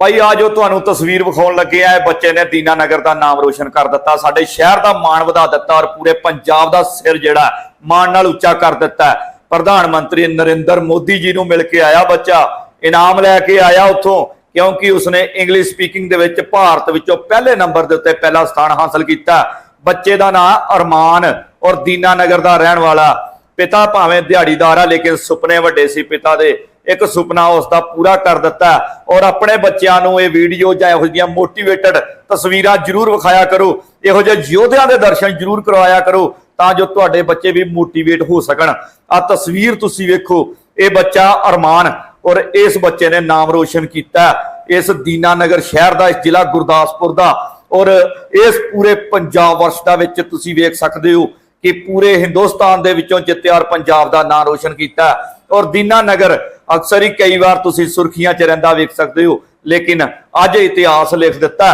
ਭਾਈ ਆ ਜੋ ਤੁਹਾਨੂੰ ਤਸਵੀਰ ਵਿਖਾਉਣ ਲੱਗੇ ਆ ਬੱਚੇ ਨੇ ਦੀਨਾ ਨਗਰ ਦਾ ਨਾਮ ਰੋਸ਼ਨ ਕਰ ਦਿੱਤਾ, ਸਾਡੇ ਸ਼ਹਿਰ ਦਾ ਮਾਣ ਵਧਾ ਦਿੱਤਾ ਔਰ ਪੂਰੇ ਪੰਜਾਬ ਦਾ ਸਿਰ ਜਿਹੜਾ ਮਾਣ ਨਾਲ ਉੱਚਾ ਕਰ ਦਿੱਤਾ ਪ੍ਰਧਾਨ ਮੰਤਰੀ ਨਰਿੰਦਰ ਮੋਦੀ ਜੀ ਨੂੰ ਮਿਲ ਕੇ ਆਇਆ ਬੱਚਾ, ਇਨਾਮ ਲੈ ਕੇ ਆਇਆ ਉੱਥੋਂ, ਕਿਉਂਕਿ ਉਸਨੇ ਇੰਗਲਿਸ਼ ਸਪੀਕਿੰਗ ਦੇ ਵਿੱਚ ਭਾਰਤ ਵਿੱਚੋਂ ਪਹਿਲੇ ਨੰਬਰ ਦੇ ਉੱਤੇ ਪਹਿਲਾ ਸਥਾਨ ਹਾਸਲ ਕੀਤਾ। ਬੱਚੇ ਦਾ ਨਾਂ ਅਰਮਾਨ ਔਰ ਦੀਨਾ ਨਗਰ ਦਾ ਰਹਿਣ ਵਾਲਾ ਪਿਤਾ ਭਾਵੇਂ ਦਿਹਾੜੀਦਾਰ ਆ, ਲੇਕਿਨ ਸੁਪਨੇ ਵੱਡੇ ਸੀ ਪਿਤਾ ਦੇ। ਇੱਕ ਸੁਪਨਾ ਉਸ ਦਾ ਪੂਰਾ ਕਰ ਦਿੱਤਾ ਔਰ ਆਪਣੇ ਬੱਚਿਆਂ ਨੂੰ ਇਹ ਵੀਡੀਓ ਜਾਂ ਇਹੋ ਜਿਹੀਆਂ ਮੋਟੀਵੇਟਡ ਤਸਵੀਰਾਂ ਜ਼ਰੂਰ ਵਿਖਾਇਆ ਕਰੋ। ਇਹੋ ਜਿਹੇ ਯੋਧਿਆਂ ਦੇ ਦਰਸ਼ਨ ਜ਼ਰੂਰ ਕਰਵਾਇਆ ਕਰੋ ਤਾਂ ਜੋ ਤੁਹਾਡੇ ਬੱਚੇ ਵੀ ਮੋਟੀਵੇਟ ਹੋ ਸਕਣ। ਆ ਤਸਵੀਰ ਤੁਸੀਂ ਵੇਖੋ, ਇਹ ਬੱਚਾ ਅਰਮਾਨ ਔਰ ਇਸ ਬੱਚੇ ਨੇ ਨਾਮ ਰੋਸ਼ਨ ਕੀਤਾ ਇਸ ਦੀਨਾਨਗਰ ਸ਼ਹਿਰ ਦਾ, ਇਸ ਜ਼ਿਲ੍ਹਾ ਗੁਰਦਾਸਪੁਰ ਦਾ ਔਰ ਇਸ ਪੂਰੇ ਪੰਜਾਬ ਵਰਸ਼ ਦਾ ਵਿੱਚ ਤੁਸੀਂ ਵੇਖ ਸਕਦੇ ਹੋ ਕਿ ਪੂਰੇ ਹਿੰਦੁਸਤਾਨ ਦੇ ਵਿੱਚੋਂ ਜਿੱਤਿਆ ਔਰ ਪੰਜਾਬ ਦਾ ਨਾਂ ਰੋਸ਼ਨ ਕੀਤਾ। ਔਰ ਦੀਨਾ ਨਗਰ, ਅਕਸਰ ਹੀ ਕਈ ਵਾਰ ਤੁਸੀਂ ਸੁਰਖੀਆਂ 'ਚ ਰਹਿੰਦਾ ਵੇਖ ਸਕਦੇ ਹੋ, ਲੇਕਿਨ ਅੱਜ ਇਤਿਹਾਸ ਲਿਖ ਦਿੱਤਾ।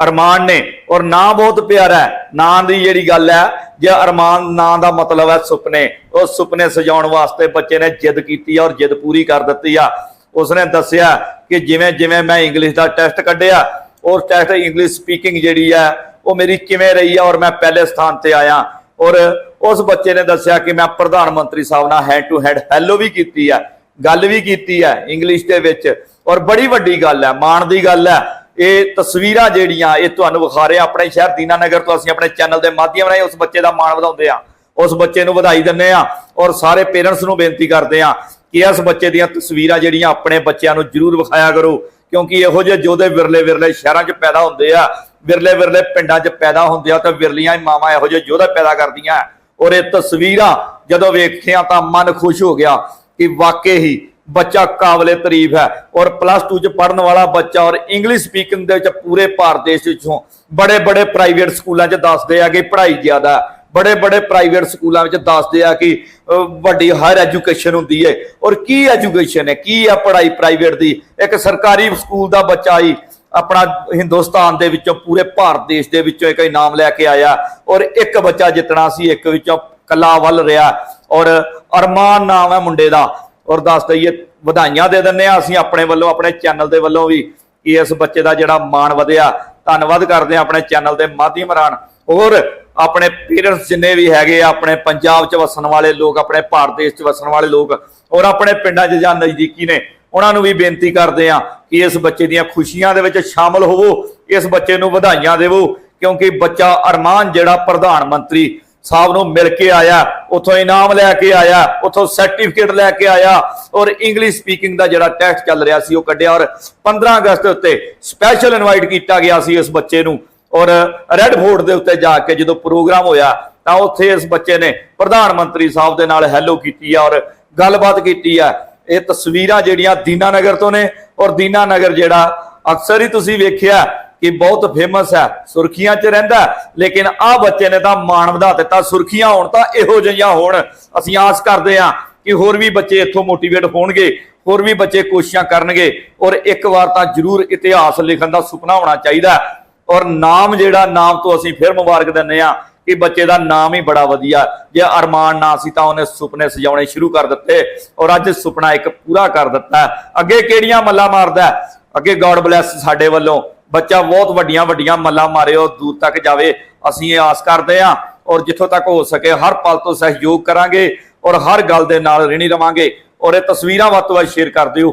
ਅਰਮਾਨ ਨੇ, ਔਰ ਨਾਂ ਬਹੁਤ ਪਿਆਰਾ ਹੈ। ਨਾਂ ਦੀ ਜਿਹੜੀ ਗੱਲ ਹੈ, ਜੇ ਅਰਮਾਨ ਨਾਂ ਦਾ ਮਤਲਬ ਹੈ ਸੁਪਨੇ, ਉਹ ਸੁਪਨੇ ਸਜਾਉਣ ਵਾਸਤੇ ਬੱਚੇ ਨੇ ਜਿੱਦ ਕੀਤੀ ਔਰ ਜਿੱਦ ਪੂਰੀ ਕਰ ਦਿੱਤੀ ਆ। ਉਸਨੇ ਦੱਸਿਆ ਕਿ ਜਿਵੇਂ ਜਿਵੇਂ ਮੈਂ ਇੰਗਲਿਸ਼ ਦਾ ਟੈਸਟ ਕੱਢਿਆ, ਔਰ ਟੈਸਟ ਇੰਗਲਿਸ਼ ਸਪੀਕਿੰਗ ਜਿਹੜੀ ਹੈ, ਉਹ ਮੇਰੀ ਕਿਵੇਂ ਰਹੀ ਹੈ ਔਰ ਮੈਂ ਪਹਿਲੇ ਸਥਾਨ ਤੇ ਆਇਆ। ਔਰ ਉਸ ਬੱਚੇ ਨੇ ਦੱਸਿਆ ਕਿ ਮੈਂ ਪ੍ਰਧਾਨ ਮੰਤਰੀ ਸਾਹਿਬ ਨਾਲ ਹੈਂਡ ਟੂ ਹੈਂਡ ਹੈਲੋ ਵੀ ਕੀਤੀ ਹੈ ਗੱਲ ਵੀ ਕੀਤੀ ਹੈ ਇੰਗਲਿਸ਼ ਦੇ ਵਿੱਚ ਔਰ ਬੜੀ ਵੱਡੀ ਗੱਲ ਹੈ ਮਾਣ ਦੀ ਗੱਲ ਹੈ ਇਹ ਤਸਵੀਰਾਂ ਜਿਹੜੀਆਂ, ਇਹ ਤੁਹਾਨੂੰ ਵਿਖਾ ਰਹੇ ਆਪਣੇ ਸ਼ਹਿਰ ਦੀਨਾਨਗਰ ਤੋਂ ਅਸੀਂ ਆਪਣੇ ਚੈਨਲ ਦੇ ਮਾਧਿਅਮ ਰਾਹੀਂ ਉਸ ਬੱਚੇ ਦਾ ਮਾਣ ਵਧਾਉਂਦੇ ਆ ਉਸ ਬੱਚੇ ਨੂੰ ਵਧਾਈ ਦਿੰਦੇ ਆ ਔਰ ਸਾਰੇ ਪੇਰੈਂਟਸ ਨੂੰ ਬੇਨਤੀ ਕਰਦੇ ਆ ਕਿ ਇਸ ਬੱਚੇ ਦੀਆਂ ਤਸਵੀਰਾਂ ਜਿਹੜੀਆਂ ਆਪਣੇ ਬੱਚਿਆਂ ਨੂੰ ਜ਼ਰੂਰ ਵਿਖਾਇਆ ਕਰੋ ਕਿਉਂਕਿ ਇਹੋ ਜਿਹੇ ਯੋਧੇ ਵਿਰਲੇ ਵਿਰਲੇ ਸ਼ਹਿਰਾਂ 'ਚ ਪੈਦਾ ਹੁੰਦੇ ਆ ਵਿਰਲੇ ਵਿਰਲੇ ਪਿੰਡਾਂ 'ਚ ਪੈਦਾ ਹੁੰਦੇ ਆ ਤਾਂ ਵਿਰਲੀਆਂ ਹੀ ਮਾਵਾਂ ਇਹੋ ਜਿਹੇ ਯੋਧਾ ਪੈਦਾ ਕਰਦੀਆਂ। ਔਰ ਇਹ ਤਸਵੀਰਾਂ ਜਦੋਂ ਵੇਖਿਆ ਤਾਂ ਮਨ ਖੁਸ਼ ਹੋ ਗਿਆ ਕਿ ਵਾਕਈ ਹੀ ਬੱਚਾ ਕਾਬਲੇ ਤਾਰੀਫ ਹੈ। ਔਰ ਪਲੱਸ 2 ਚ ਪੜਨ ਵਾਲਾ ਬੱਚਾ ਔਰ ਇੰਗਲਿਸ਼ ਸਪੀਕਿੰਗ ਦੇ ਵਿੱਚ ਪੂਰੇ ਭਾਰਤ ਦੇਸ਼ ਵਿੱਚੋਂ ਬੜੇ ਬੜੇ ਪ੍ਰਾਈਵੇਟ ਸਕੂਲਾਂ 'ਚ ਦੱਸਦੇ ਆ ਕਿ ਪੜ੍ਹਾਈ ਜ਼ਿਆਦਾ ਬੜੇ ਬੜੇ ਪ੍ਰਾਈਵੇਟ ਸਕੂਲਾਂ ਵਿੱਚ ਦੱਸਦੇ ਆ ਕਿ ਵੱਡੀ ਹਾਇਰ ਐਜੂਕੇਸ਼ਨ ਹੁੰਦੀ ਹੈ ਔਰ ਕੀ ਐਜੂਕੇਸ਼ਨ ਹੈ ਕੀ ਹੈ ਪੜ੍ਹਾਈ ਪ੍ਰਾਈਵੇਟ ਦੀ? ਇੱਕ ਸਰਕਾਰੀ ਸਕੂਲ ਦਾ ਬੱਚਾ ਹੀ ਆਪਣਾ ਹਿੰਦੁਸਤਾਨ ਦੇ ਵਿੱਚੋਂ ਪੂਰੇ ਭਾਰਤ ਦੇਸ਼ ਦੇ ਵਿੱਚੋਂ ਇੱਕ ਇਨਾਮ ਲੈ ਕੇ ਆਇਆ ਔਰ ਇੱਕ ਬੱਚਾ ਜਿੱਤਣਾ ਸੀ, ਇੱਕ ਵਿੱਚੋਂ ਕੱਲਾ ਵੱਲ ਰਿਹਾ। ਔਰ ਅਰਮਾਨ ਨਾਮ ਹੈ ਮੁੰਡੇ ਦਾ। ਔਰ ਦੱਸ ਦਈਏ, ਵਧਾਈਆਂ ਦੇ ਦਿੰਦੇ ਆ ਅਸੀਂ ਆਪਣੇ ਵੱਲੋਂ, ਆਪਣੇ ਚੈਨਲ ਦੇ ਵੱਲੋਂ ਵੀ ਕਿ ਇਸ ਬੱਚੇ ਦਾ ਜਿਹੜਾ ਮਾਣ ਵਧਿਆ। ਧੰਨਵਾਦ ਕਰਦੇ ਆ ਆਪਣੇ ਚੈਨਲ ਦੇ ਮਾਧਿਅਮ ਰਾਣ। ਔਰ ਆਪਣੇ ਪੇਰੈਂਟਸ ਜਿੰਨੇ ਵੀ ਹੈਗੇ ਆ, ਆਪਣੇ ਪੰਜਾਬ 'ਚ ਵਸਣ ਵਾਲੇ ਲੋਕ, ਆਪਣੇ ਭਾਰਤ ਦੇਸ਼ 'ਚ ਵਸਣ ਵਾਲੇ ਲੋਕ, ਔਰ ਆਪਣੇ ਪਿੰਡਾਂ 'ਚ ਜਾਂ ਨਜ਼ਦੀਕੀ ਨੇ ਉਹਨਾਂ ਨੂੰ ਵੀ ਬੇਨਤੀ ਕਰਦੇ ਆ ਕਿ ਇਸ ਬੱਚੇ ਦੀਆਂ ਖੁਸ਼ੀਆਂ ਦੇ ਵਿੱਚ ਸ਼ਾਮਲ ਹੋਵੋ, ਇਸ ਬੱਚੇ ਨੂੰ ਵਧਾਈਆਂ ਦੇਵੋ, ਕਿਉਂਕਿ ਬੱਚਾ ਅਰਮਾਨ ਜਿਹੜਾ ਪ੍ਰਧਾਨ ਮੰਤਰੀ ਸਾਹਿਬ ਨੂੰ ਮਿਲ ਕੇ ਆਇਆ, ਉਥੋਂ ਇਨਾਮ ਲੈ ਕੇ ਆਇਆ, ਉਥੋਂ ਸਰਟੀਫਿਕੇਟ ਲੈ ਕੇ ਆਇਆ ਔਰ ਇੰਗਲਿਸ਼ ਸਪੀਕਿੰਗ ਦਾ ਜਿਹੜਾ ਟੈਸਟ ਚੱਲ ਰਿਹਾ ਸੀ ਉਹ ਕੱਢਿਆ ਔਰ 15 ਅਗਸਤ ਉੱਤੇ ਸਪੈਸ਼ਲ ਇਨਵਾਈਟ ਕੀਤਾ ਗਿਆ ਸੀ ਇਸ ਬੱਚੇ ਨੂੰ ਔਰ ਰੈੱਡ ਫੋਰਟ ਦੇ ਉੱਤੇ ਜਾ ਕੇ ਜਦੋਂ ਪ੍ਰੋਗਰਾਮ ਹੋਇਆ ਤਾਂ ਉੱਥੇ ਇਸ ਬੱਚੇ ਨੇ ਪ੍ਰਧਾਨ ਮੰਤਰੀ ਸਾਹਿਬ ਦੇ ਨਾਲ ਹੈਲੋ ਕੀਤੀ ਆ ਔਰ ਗੱਲਬਾਤ ਕੀਤੀ ਆ। ਇਹ ਤਸਵੀਰਾਂ ਜਿਹੜੀਆਂ ਦੀਨਾਨਗਰ ਤੋਂ ਨੇ ਔਰ ਦੀਨਾਨਗਰ ਜਿਹੜਾ ਅਕਸਰ ਹੀ ਤੁਸੀਂ ਵੇਖਿਆ ਕਿ ਬਹੁਤ ਫੇਮਸ ਹੈ, ਸੁਰਖੀਆਂ 'ਚ ਰਹਿੰਦਾ ਲੇਕਿਨ ਆਹ ਬੱਚੇ ਨੇ ਤਾਂ ਮਾਣ ਵਧਾ ਦਿੱਤਾ, ਸੁਰਖੀਆਂ ਹੋਣ ਤਾਂ ਇਹੋ ਜਿਹੀਆਂ ਹੋਣ। ਅਸੀਂ ਆਸ ਕਰਦੇ ਹਾਂ ਕਿ ਹੋਰ ਵੀ ਬੱਚੇ ਇੱਥੋਂ ਮੋਟੀਵੇਟ ਹੋਣਗੇ, ਹੋਰ ਵੀ ਬੱਚੇ ਕੋਸ਼ਿਸ਼ਾਂ ਕਰਨਗੇ ਔਰ ਇੱਕ ਵਾਰ ਤਾਂ ਜ਼ਰੂਰ ਇਤਿਹਾਸ ਲਿਖਣ ਦਾ ਸੁਪਨਾ ਹੋਣਾ ਚਾਹੀਦਾ ਔਰ ਨਾਮ ਜਿਹੜਾ, ਨਾਮ ਤੋਂ ਅਸੀਂ ਫਿਰ ਮੁਬਾਰਕ ਦਿੰਦੇ ਆ ਕਿ ਬੱਚੇ ਦਾ ਨਾਮ ਹੀ ਬੜਾ ਵਧੀਆ। ਜੇ ਅਰਮਾਨ ਨਾ ਸੀ ਤਾਂ ਉਹਨੇ ਸੁਪਨੇ ਸਜਾਉਣੇ ਸ਼ੁਰੂ ਕਰ ਦਿੱਤੇ ਔਰ ਅੱਜ ਸੁਪਨਾ ਇੱਕ ਪੂਰਾ ਕਰ ਦਿੱਤਾ। ਅੱਗੇ ਕਿਹੜੀਆਂ ਮੱਲਾਂ ਮਾਰਦਾ ਅੱਗੇ ਗੋਡ ਬਲੈਸ ਸਾਡੇ ਵੱਲੋਂ। ਬੱਚਾ ਬਹੁਤ ਵੱਡੀਆਂ ਵੱਡੀਆਂ ਮੱਲਾਂ ਮਾਰੇ, ਉਹ ਦੂਰ ਤੱਕ ਜਾਵੇ। ਅਸੀਂ ਇਹ ਆਸ ਕਰਦੇ ਹਾਂ ਔਰ ਜਿੱਥੋਂ ਤੱਕ ਹੋ ਸਕੇ ਹਰ ਪਲ ਤੋਂ ਸਹਿਯੋਗ ਕਰਾਂਗੇ ਔਰ ਹਰ ਗੱਲ ਦੇ ਨਾਲ ਰਿਣੀ ਰਵਾਂਗੇ। ਔਰ ਇਹ ਤਸਵੀਰਾਂ ਵੱਧ ਤੋਂ ਵੱਧ ਸ਼ੇਅਰ ਕਰ ਦਿਓ।